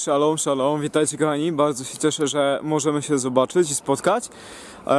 Shalom, shalom, witajcie kochani. Bardzo się cieszę, że możemy się zobaczyć i spotkać,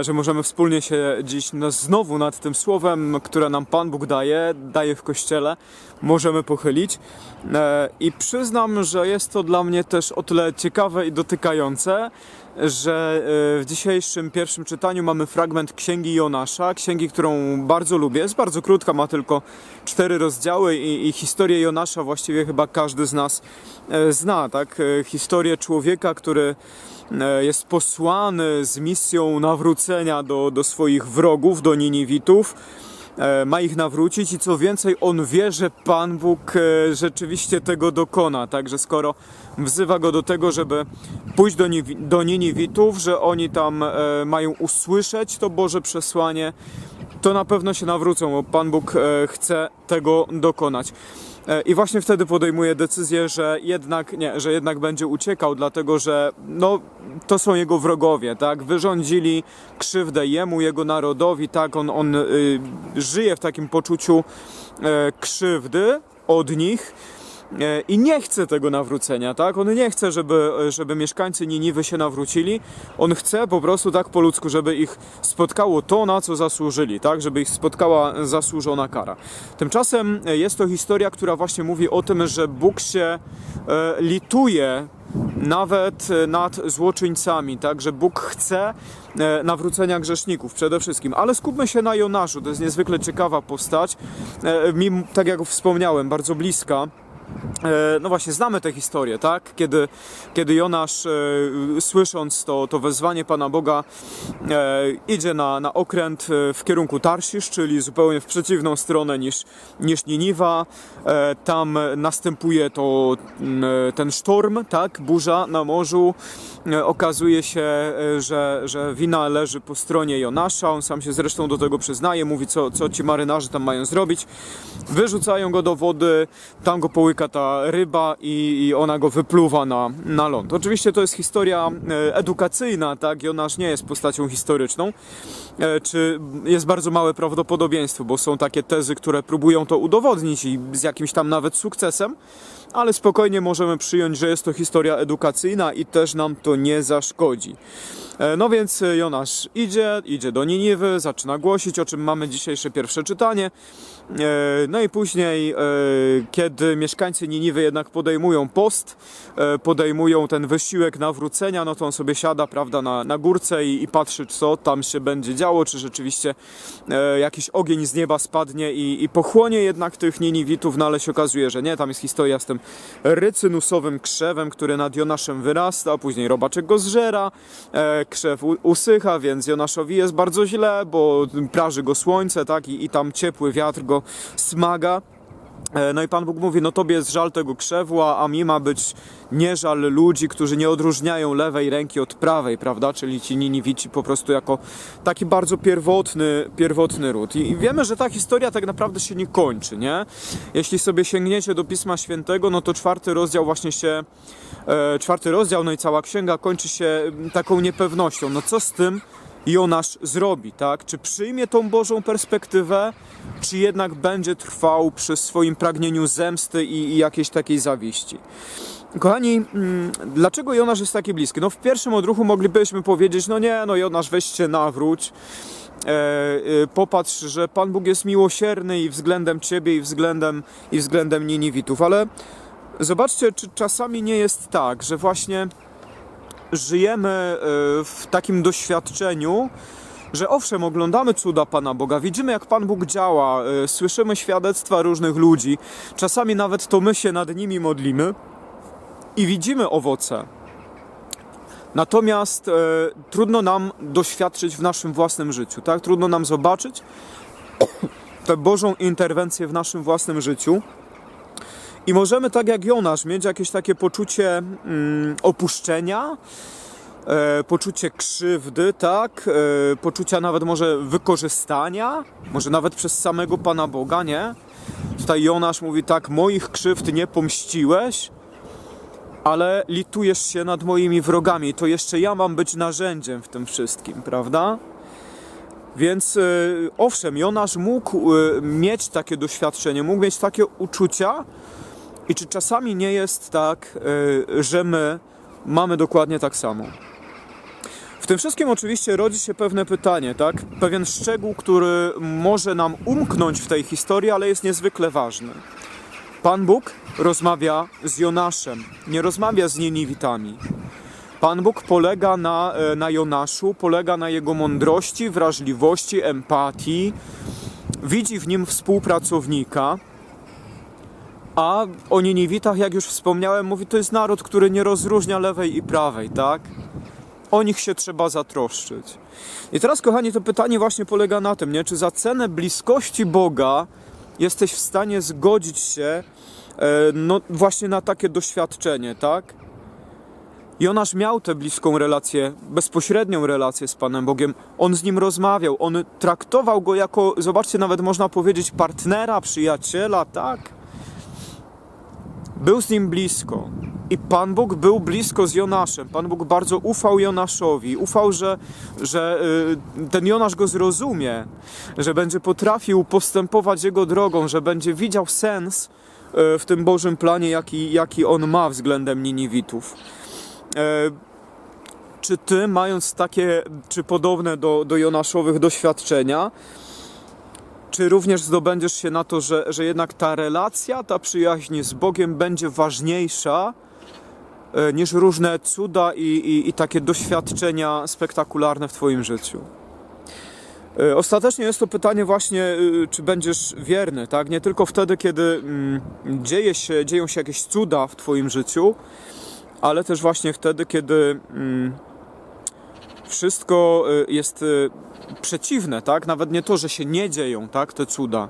że możemy wspólnie się dziś no, znowu nad tym słowem, które nam Pan Bóg daje, daje w Kościele, możemy pochylić. E, I przyznam, że jest to dla mnie też o tyle ciekawe i dotykające, że e, w dzisiejszym pierwszym czytaniu mamy fragment Księgi Jonasza, księgi, którą bardzo lubię. Jest bardzo krótka, ma tylko cztery rozdziały i, i historię Jonasza właściwie chyba każdy z nas e, zna, tak? E, Historię człowieka, który e, jest posłany z misją nawrócenia do, do swoich wrogów, do Niniwitów e, ma ich nawrócić i co więcej, on wie, że Pan Bóg e, rzeczywiście tego dokona. Także skoro wzywa go do tego, żeby pójść do, do Niniwitów, że oni tam e, mają usłyszeć to Boże przesłanie, to na pewno się nawrócą, bo Pan Bóg chce tego dokonać. E, I właśnie wtedy podejmuje decyzję, że jednak nie, że jednak będzie uciekał, dlatego że no, to są jego wrogowie, tak? Wyrządzili krzywdę jemu, jego narodowi, tak? On, on y, żyje w takim poczuciu e, krzywdy od nich. E, I nie chce tego nawrócenia, tak? On nie chce, żeby, żeby mieszkańcy Niniwy się nawrócili. On chce po prostu tak po ludzku, żeby ich spotkało to, na co zasłużyli, tak? Żeby ich spotkała zasłużona kara. Tymczasem e, jest to historia, która właśnie mówi o tym, że Bóg się e, lituje nawet e, nad złoczyńcami, tak, że Bóg chce e, nawrócenia grzeszników przede wszystkim. Ale skupmy się na Jonaszu, to jest niezwykle ciekawa postać, e, mi, tak jak wspomniałem, bardzo bliska. E, No właśnie, znamy tę historię, tak? Kiedy, kiedy Jonasz, e, słysząc to, to wezwanie Pana Boga, e, idzie na, na okręt w kierunku Tarsisz, czyli zupełnie w przeciwną stronę niż, niż Niniwa. Tam następuje to, ten sztorm, tak? Burza na morzu. Okazuje się, że, że wina leży po stronie Jonasza. On sam się zresztą do tego przyznaje, mówi, co, co ci marynarze tam mają zrobić. Wyrzucają go do wody, tam go połyka ta ryba i, i ona go wypluwa na, na ląd. Oczywiście to jest historia e, edukacyjna, tak? Jonasz nie jest postacią historyczną, e, czy jest bardzo małe prawdopodobieństwo, bo są takie tezy, które próbują to udowodnić i z jakimś tam nawet sukcesem, ale spokojnie możemy przyjąć, że jest to historia edukacyjna i też nam to nie zaszkodzi. E, No więc e, Jonasz idzie, idzie do Niniwy, zaczyna głosić, o czym mamy dzisiejsze pierwsze czytanie. E, No i później, kiedy mieszkańcy Niniwy jednak podejmują post, podejmują ten wysiłek nawrócenia, no to on sobie siada, prawda, na, na górce i, i patrzy, co tam się będzie działo, czy rzeczywiście jakiś ogień z nieba spadnie i, i pochłonie jednak tych Niniwitów, no ale się okazuje, że nie. Tam jest historia z tym rycynusowym krzewem, który nad Jonaszem wyrasta, później robaczek go zżera, e, krzew usycha, więc Jonaszowi jest bardzo źle, bo praży go słońce, tak, i, i tam ciepły wiatr go smaga. E, No i Pan Bóg mówi, no tobie jest żal tego krzewu, a mi ma być nie żal ludzi, którzy nie odróżniają lewej ręki od prawej, prawda? Czyli ci Niniwici po prostu jako taki bardzo pierwotny, pierwotny ród. I, wiemy, że ta historia tak naprawdę się nie kończy, nie? Jeśli sobie sięgniecie do Pisma Świętego, no to czwarty rozdział właśnie się, e, czwarty rozdział, no i cała księga kończy się taką niepewnością. No co z tym? Jonasz zrobi, tak? Czy przyjmie tą Bożą perspektywę, czy jednak będzie trwał przy swoim pragnieniu zemsty i, i jakiejś takiej zawiści? Kochani, mm, dlaczego Jonasz jest taki bliski? No w pierwszym odruchu moglibyśmy powiedzieć, no nie, no Jonasz weź się nawróć, e, e, popatrz, że Pan Bóg jest miłosierny i względem Ciebie, i względem, i względem Niniwitów, ale zobaczcie, czy czasami nie jest tak, że właśnie żyjemy e, w takim doświadczeniu, że owszem, oglądamy cuda Pana Boga, widzimy jak Pan Bóg działa, e, słyszymy świadectwa różnych ludzi, czasami nawet to my się nad nimi modlimy i widzimy owoce. Natomiast e, trudno nam doświadczyć w naszym własnym życiu, tak? Trudno nam zobaczyć tę Bożą interwencję w naszym własnym życiu. I możemy tak jak Jonasz mieć jakieś takie poczucie mm, opuszczenia, e, poczucie krzywdy, tak? E, poczucia nawet może wykorzystania, może nawet przez samego Pana Boga, nie? Tutaj Jonasz mówi tak, moich krzywd nie pomściłeś, ale litujesz się nad moimi wrogami, to jeszcze ja mam być narzędziem w tym wszystkim, prawda? Więc y, owszem, Jonasz mógł y, mieć takie doświadczenie, mógł mieć takie uczucia, i czy czasami nie jest tak, y, że my mamy dokładnie tak samo? W tym wszystkim oczywiście rodzi się pewne pytanie, tak? Pewien szczegół, który może nam umknąć w tej historii, ale jest niezwykle ważny. Pan Bóg rozmawia z Jonaszem, nie rozmawia z Nieniwitami. Pan Bóg polega na, e, na Jonaszu, polega na jego mądrości, wrażliwości, empatii, widzi w nim współpracownika, a o Nieniwitach, jak już wspomniałem, mówi, to jest naród, który nie rozróżnia lewej i prawej, tak? O nich się trzeba zatroszczyć. I teraz, kochani, to pytanie właśnie polega na tym, nie? Czy za cenę bliskości Boga jesteś w stanie zgodzić się e, no, właśnie na takie doświadczenie, tak? Jonasz miał tę bliską relację, bezpośrednią relację z Panem Bogiem. On z nim rozmawiał, on traktował go jako, zobaczcie, nawet można powiedzieć, partnera, przyjaciela, tak? Był z nim blisko. I Pan Bóg był blisko z Jonaszem. Pan Bóg bardzo ufał Jonaszowi. Ufał, że, że y, ten Jonasz go zrozumie, że będzie potrafił postępować jego drogą, że będzie widział sens y, w tym Bożym planie, jaki, jaki on ma względem Niniwitów. E, czy ty, mając takie, czy podobne do, do Jonaszowych doświadczenia, czy również zdobędziesz się na to, że, że jednak ta relacja, ta przyjaźń z Bogiem będzie ważniejsza e, niż różne cuda i, i, i takie doświadczenia spektakularne w Twoim życiu? E, Ostatecznie jest to pytanie właśnie, y, czy będziesz wierny, tak? Nie tylko wtedy, kiedy mm, dzieje się, dzieją się jakieś cuda w Twoim życiu, ale też właśnie wtedy, kiedy mm, wszystko y, jest y, przeciwne, tak? Nawet nie to, że się nie dzieją, tak? Te cuda.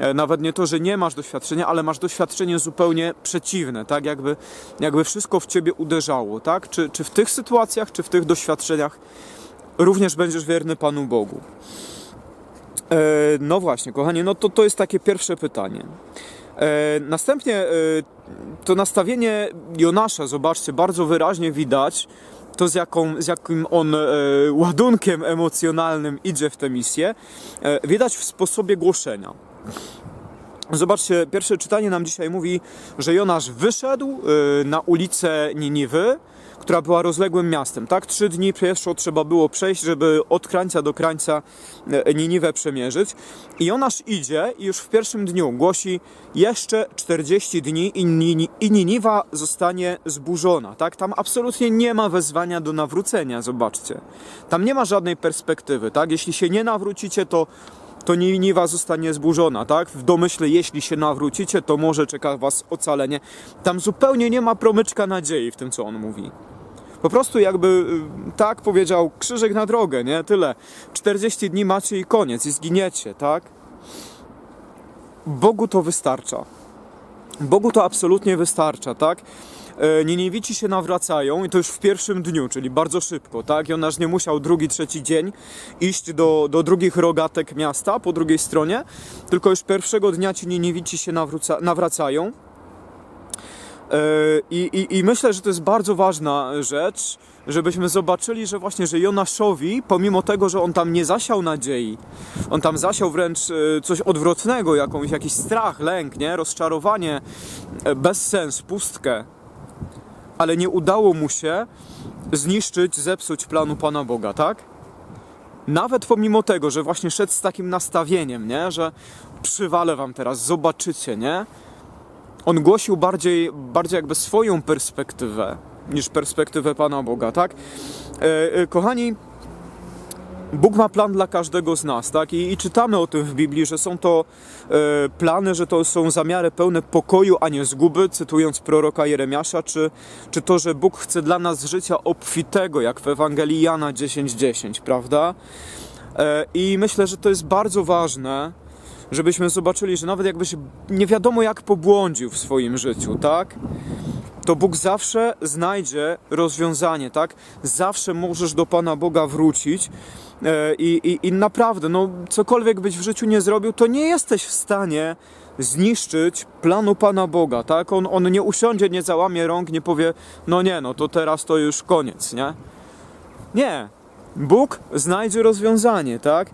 E, Nawet nie to, że nie masz doświadczenia, ale masz doświadczenie zupełnie przeciwne, tak? Jakby, jakby wszystko w ciebie uderzało, tak? Czy, czy w tych sytuacjach, czy w tych doświadczeniach również będziesz wierny Panu Bogu? E, no właśnie, kochanie, no to, to jest takie pierwsze pytanie. E, następnie to nastawienie Jonasza, zobaczcie, bardzo wyraźnie widać to, z, jaką, z jakim on e, ładunkiem emocjonalnym idzie w tę misję, e, widać w sposobie głoszenia. Zobaczcie, pierwsze czytanie nam dzisiaj mówi, że Jonasz wyszedł e, na ulicę Niniwy, która była rozległym miastem. Tak, trzy dni pieszo trzeba było przejść, żeby od krańca do krańca e, Niniwę przemierzyć. I Jonasz idzie i już w pierwszym dniu głosi jeszcze 40 dni i Niniwa zostanie zburzona. Tak, tam absolutnie nie ma wezwania do nawrócenia, zobaczcie. Tam nie ma żadnej perspektywy. Tak, jeśli się nie nawrócicie, to to Niniwa zostanie zburzona, tak? W domyśle, jeśli się nawrócicie, to może czeka was ocalenie. Tam zupełnie nie ma promyczka nadziei w tym, co on mówi. Po prostu jakby y, tak powiedział, krzyżyk na drogę, nie? Tyle. 40 dni macie i koniec, i zginiecie, tak? Bogu to wystarcza. Bogu to absolutnie wystarcza, tak? E, Niniwici się nawracają i to już w pierwszym dniu, czyli bardzo szybko, tak? Jonasz nie musiał drugi, trzeci dzień iść do, do drugich rogatek miasta po drugiej stronie, tylko już pierwszego dnia ci Niniwici się nawróca, nawracają. E, I, i, I myślę, że to jest bardzo ważna rzecz, żebyśmy zobaczyli, że właśnie, że Jonaszowi, pomimo tego, że on tam nie zasiał nadziei, on tam zasiał wręcz e, coś odwrotnego, jakąś, jakiś strach, lęk, nie? rozczarowanie, bezsens, pustkę, ale nie udało mu się zniszczyć, zepsuć planu Pana Boga, tak? Nawet pomimo tego, że właśnie szedł z takim nastawieniem, nie? że przywalę wam teraz, zobaczycie, nie? On głosił bardziej, bardziej jakby swoją perspektywę niż perspektywę Pana Boga, tak? E, e, kochani, Bóg ma plan dla każdego z nas, tak? I, I, czytamy o tym w Biblii, że są to e, plany, że to są zamiary pełne pokoju, a nie zguby, cytując proroka Jeremiasza, czy, czy to, że Bóg chce dla nas życia obfitego, jak w Ewangelii Jana 10:10, prawda? E, I myślę, że to jest bardzo ważne, żebyśmy zobaczyli, że nawet jakbyś nie wiadomo jak pobłądził w swoim życiu, tak? to Bóg zawsze znajdzie rozwiązanie, tak? Zawsze możesz do Pana Boga wrócić i, i, i naprawdę, no cokolwiek byś w życiu nie zrobił, to nie jesteś w stanie zniszczyć planu Pana Boga, tak? On, on nie usiądzie, nie załamie rąk, nie powie, no nie, no to teraz to już koniec, nie? Nie. Bóg znajdzie rozwiązanie, tak?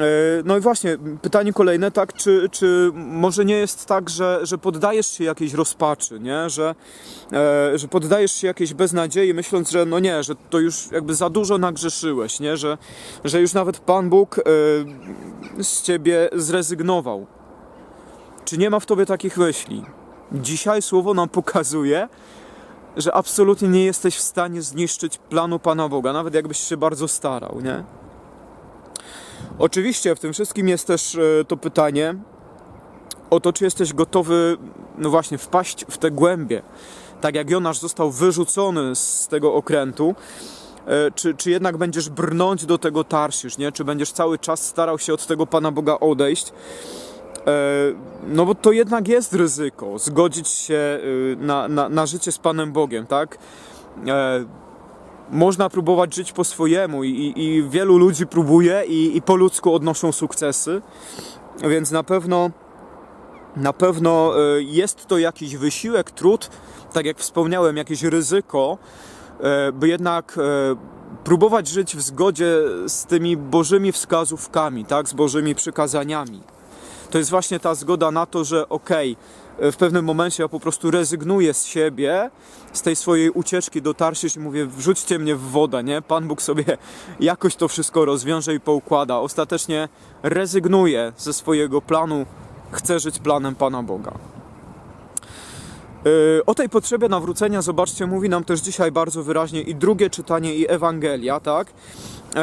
E, No i właśnie, pytanie kolejne, tak, czy, czy może nie jest tak, że, że poddajesz się jakiejś rozpaczy, nie? Że, e, że poddajesz się jakiejś beznadziei, myśląc, że no nie, że to już jakby za dużo nagrzeszyłeś, nie? Że, że już nawet Pan Bóg e, z ciebie zrezygnował. Czy nie ma w tobie takich myśli? Dzisiaj słowo nam pokazuje, że absolutnie nie jesteś w stanie zniszczyć planu Pana Boga, nawet jakbyś się bardzo starał, nie? Oczywiście w tym wszystkim jest też e, to pytanie o to, czy jesteś gotowy, no właśnie, wpaść w te głębie. Tak jak Jonasz został wyrzucony z tego okrętu, e, czy, czy jednak będziesz brnąć do tego Tarszysz, nie? Czy będziesz cały czas starał się od tego Pana Boga odejść? E, No bo to jednak jest ryzyko, zgodzić się y, na, na, na życie z Panem Bogiem, tak? Można próbować żyć po swojemu i, i, wielu ludzi próbuje i, i po ludzku odnoszą sukcesy, więc na pewno na pewno e, jest to jakiś wysiłek, trud, tak jak wspomniałem, jakieś ryzyko, e, by jednak e, próbować żyć w zgodzie z tymi bożymi wskazówkami, tak, z bożymi przykazaniami. To jest właśnie ta zgoda na to, że okej, w pewnym momencie ja po prostu rezygnuję z siebie, z tej swojej ucieczki do Tarszysz i mówię, wrzućcie mnie w wodę, nie? Pan Bóg sobie jakoś to wszystko rozwiąże i poukłada. Ostatecznie rezygnuję ze swojego planu, chcę żyć planem Pana Boga. Yy, O tej potrzebie nawrócenia, zobaczcie, mówi nam też dzisiaj bardzo wyraźnie i drugie czytanie, i Ewangelia, tak? E,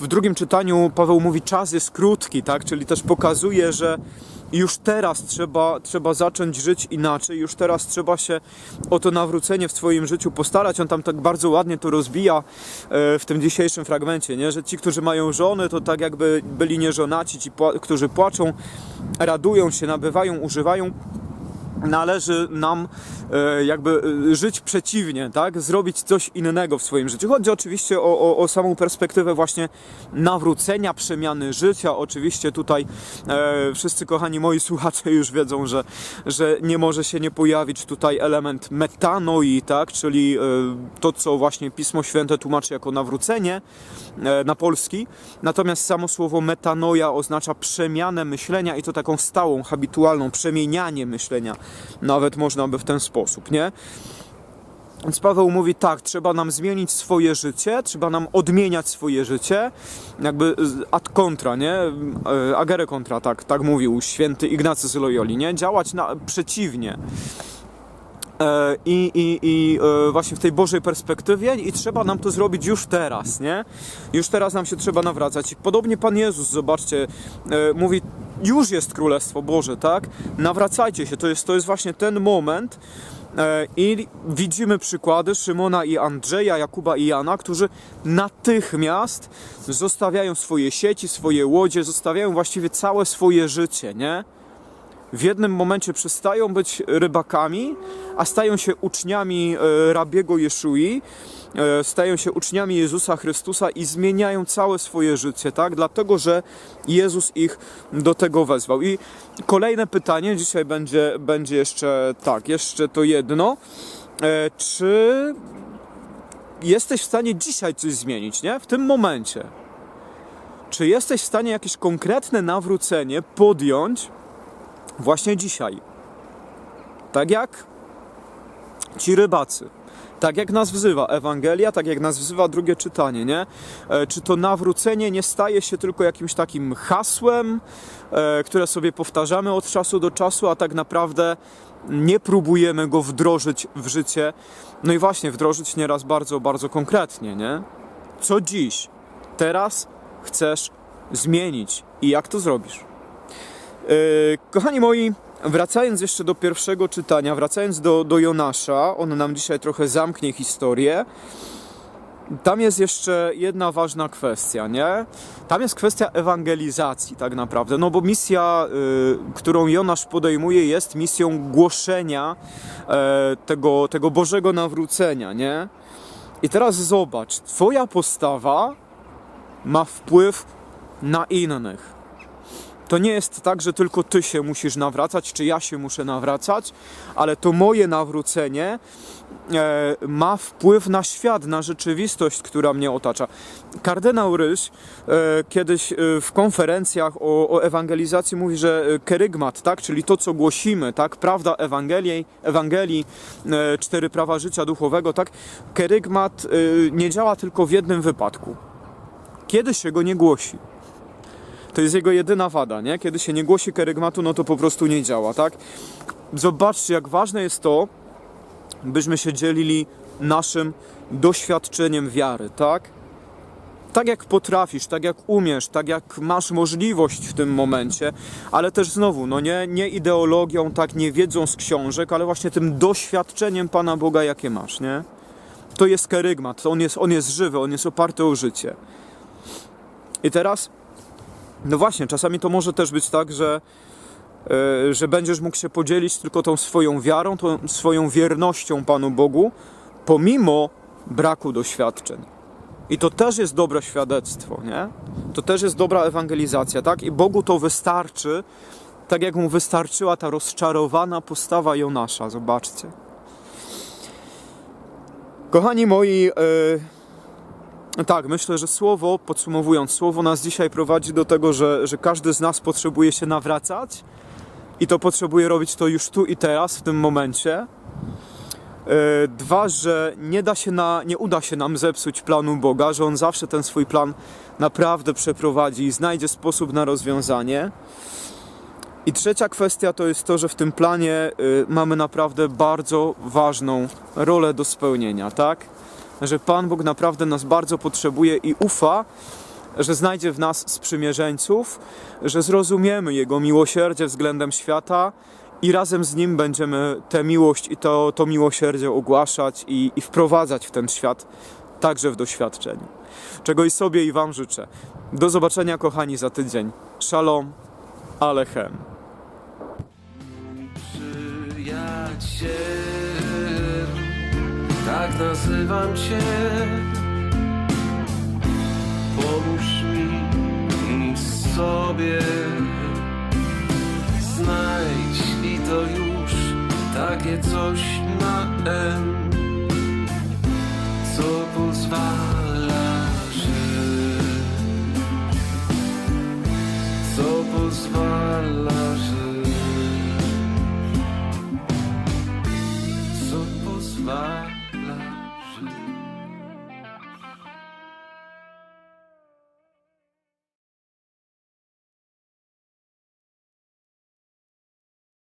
W drugim czytaniu Paweł mówi, czas jest krótki, tak? Czyli też pokazuje, że już teraz trzeba, trzeba zacząć żyć inaczej, już teraz trzeba się o to nawrócenie w swoim życiu postarać. On tam tak bardzo ładnie to rozbija e, w tym dzisiejszym fragmencie, nie? że ci, którzy mają żony, to tak jakby byli nieżonaci, ci, którzy płaczą, radują się, nabywają, używają należy nam e, jakby e, żyć przeciwnie, tak? Zrobić coś innego w swoim życiu. Chodzi oczywiście o, o, o samą perspektywę właśnie nawrócenia, przemiany życia. Oczywiście tutaj e, wszyscy kochani moi słuchacze już wiedzą, że, że nie może się nie pojawić tutaj element metanoi, tak? Czyli e, to, co właśnie Pismo Święte tłumaczy jako nawrócenie e, na polski. Natomiast samo słowo metanoja oznacza przemianę myślenia i to taką stałą, habitualną, przemienianie myślenia. Nawet można by w ten sposób, nie? Więc Paweł mówi tak, trzeba nam zmienić swoje życie, trzeba nam odmieniać swoje życie, jakby ad contra, nie? E, Agere contra, tak, tak mówił święty Ignacy z Loyoli, nie? Działać na, przeciwnie. E, I, i, i e, właśnie w tej Bożej perspektywie i trzeba nam to zrobić już teraz, nie? Już teraz nam się trzeba nawracać. Podobnie Pan Jezus, zobaczcie, mówi, już jest Królestwo Boże, tak? Nawracajcie się, to jest, to jest właśnie ten moment e, i widzimy przykłady Szymona i Andrzeja, Jakuba i Jana, którzy natychmiast zostawiają swoje sieci, swoje łodzie, zostawiają właściwie całe swoje życie, nie? W jednym momencie przestają być rybakami, a stają się uczniami e, rabiego Jeszui, e, stają się uczniami Jezusa Chrystusa i zmieniają całe swoje życie, tak? Dlatego, że Jezus ich do tego wezwał. I kolejne pytanie dzisiaj będzie, będzie jeszcze tak, jeszcze to jedno. E, Czy jesteś w stanie dzisiaj coś zmienić, nie? W tym momencie. Czy jesteś w stanie jakieś konkretne nawrócenie podjąć właśnie dzisiaj. Tak jak ci rybacy. Tak jak nas wzywa Ewangelia, tak jak nas wzywa drugie czytanie, nie? E, Czy to nawrócenie nie staje się tylko jakimś takim hasłem, e, które sobie powtarzamy od czasu do czasu, a tak naprawdę nie próbujemy go wdrożyć w życie. No i właśnie, wdrożyć nieraz bardzo, bardzo konkretnie, nie? Co dziś, teraz chcesz zmienić i jak to zrobisz? Yy, Kochani moi, wracając jeszcze do pierwszego czytania, wracając do, do Jonasza, on nam dzisiaj trochę zamknie historię. tam jest jeszcze jedna ważna kwestia, nie? Tam jest kwestia ewangelizacji tak naprawdę, no bo misja, y, którą Jonasz podejmuje jest misją głoszenia e, tego, tego Bożego nawrócenia, nie? I teraz zobacz, twoja postawa ma wpływ na innych. To nie jest tak, że tylko ty się musisz nawracać, czy ja się muszę nawracać, ale to moje nawrócenie e, ma wpływ na świat, na rzeczywistość, która mnie otacza. Kardynał Ryś e, kiedyś e, w konferencjach o, o ewangelizacji mówi, że kerygmat, tak, czyli to, co głosimy, tak, prawda Ewangelii, Ewangelii cztery prawa życia duchowego, tak, kerygmat nie działa tylko w jednym wypadku. Kiedy się go nie głosi. To jest jego jedyna wada, nie? Kiedy się nie głosi kerygmatu, no to po prostu nie działa, tak? Zobaczcie, jak ważne jest to, byśmy się dzielili naszym doświadczeniem wiary, tak? Tak jak potrafisz, tak jak umiesz, tak jak masz możliwość w tym momencie, ale też znowu, no nie, nie ideologią, tak, nie wiedzą z książek, ale właśnie tym doświadczeniem Pana Boga, jakie masz, nie? To jest kerygmat, on jest, on jest żywy, on jest oparty o życie. I teraz no właśnie, czasami to może też być tak, że, e, że będziesz mógł się podzielić tylko tą swoją wiarą, tą swoją wiernością Panu Bogu, pomimo braku doświadczeń. I to też jest dobre świadectwo, nie? To też jest dobra ewangelizacja, tak? I Bogu to wystarczy, tak jak mu wystarczyła ta rozczarowana postawa Jonasza, zobaczcie. Kochani moi, e, tak, myślę, że słowo, podsumowując, słowo nas dzisiaj prowadzi do tego, że, że każdy z nas potrzebuje się nawracać i to potrzebuje robić to już tu i teraz, w tym momencie. E, Dwa, że nie da się na, nie uda się nam zepsuć planu Boga, że On zawsze ten swój plan naprawdę przeprowadzi i znajdzie sposób na rozwiązanie. I trzecia kwestia to jest to, że w tym planie y, mamy naprawdę bardzo ważną rolę do spełnienia, tak? Że Pan Bóg naprawdę nas bardzo potrzebuje i ufa, że znajdzie w nas sprzymierzeńców, że zrozumiemy Jego miłosierdzie względem świata i razem z Nim będziemy tę miłość i to, to miłosierdzie ogłaszać i, i wprowadzać w ten świat, także w doświadczeniu. Czego i sobie i Wam życzę. Do zobaczenia, kochani, za tydzień. Shalom, Alechem. Przyjaciel, tak nazywam cię. Pomóż mi sobie znajdź i to już takie coś na N.